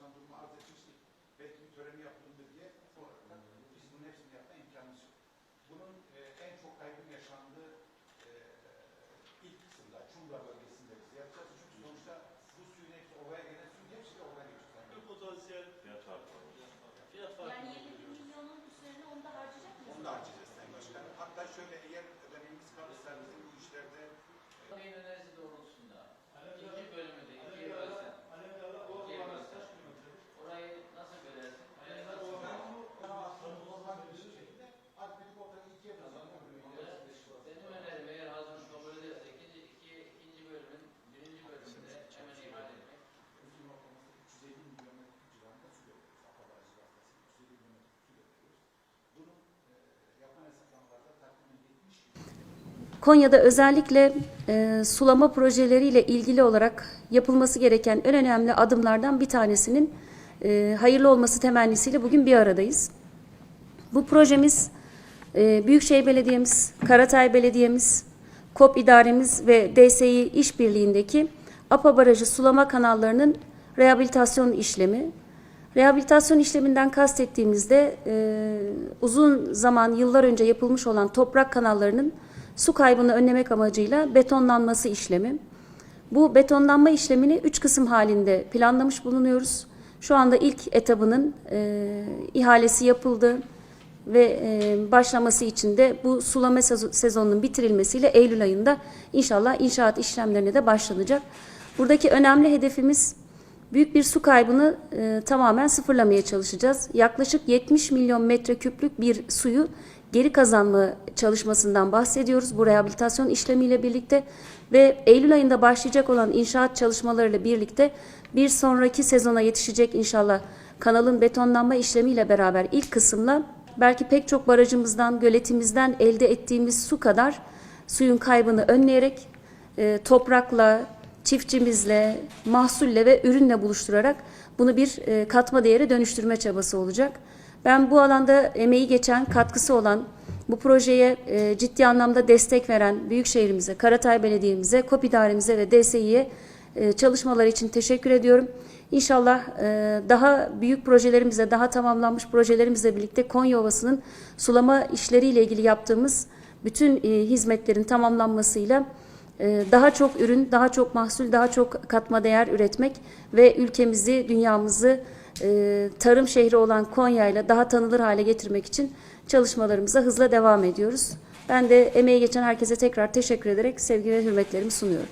Başkan durumu arz etmiştik. Belki bir töreni yapılır diye olarak da biz bunun hepsini yapma imkanımız yok. Bunun Konya'da özellikle e, sulama projeleriyle ilgili olarak yapılması gereken en önemli adımlardan bir tanesinin e, hayırlı olması temennisiyle bugün bir aradayız. Bu projemiz e, Büyükşehir Belediye'miz, Karatay Belediye'miz, KOP İdaremiz ve DSİ işbirliğindeki APA Barajı sulama kanallarının rehabilitasyon işlemi. Rehabilitasyon işleminden kastettiğimizde e, uzun zaman yıllar önce yapılmış olan toprak kanallarının su kaybını önlemek amacıyla betonlanması işlemi. Bu betonlanma işlemini üç kısım halinde planlamış bulunuyoruz. Şu anda ilk etabının e, ihalesi yapıldı ve e, başlaması için de bu sulama sezo- sezonunun bitirilmesiyle Eylül ayında inşallah inşaat işlemlerine de başlanacak. Buradaki önemli hedefimiz büyük bir su kaybını e, tamamen sıfırlamaya çalışacağız. Yaklaşık 70 milyon metreküplük bir suyu geri kazanma çalışmasından bahsediyoruz bu rehabilitasyon işlemiyle birlikte ve Eylül ayında başlayacak olan inşaat çalışmalarıyla birlikte bir sonraki sezona yetişecek inşallah kanalın betonlanma işlemiyle beraber ilk kısımla belki pek çok barajımızdan, göletimizden elde ettiğimiz su kadar suyun kaybını önleyerek e, toprakla, çiftçimizle, mahsulle ve ürünle buluşturarak bunu bir e, katma değere dönüştürme çabası olacak. Ben bu alanda emeği geçen, katkısı olan, bu projeye e, ciddi anlamda destek veren Büyükşehir'imize, Karatay Belediye'mize, KOP İdaremize ve DSİ'ye e, çalışmalar için teşekkür ediyorum. İnşallah e, daha büyük projelerimizle, daha tamamlanmış projelerimizle birlikte Konya Ovası'nın sulama işleriyle ilgili yaptığımız bütün e, hizmetlerin tamamlanmasıyla e, daha çok ürün, daha çok mahsul, daha çok katma değer üretmek ve ülkemizi, dünyamızı e, tarım şehri olan Konya ile daha tanınır hale getirmek için çalışmalarımıza hızla devam ediyoruz. Ben de emeği geçen herkese tekrar teşekkür ederek sevgi ve hürmetlerimi sunuyorum.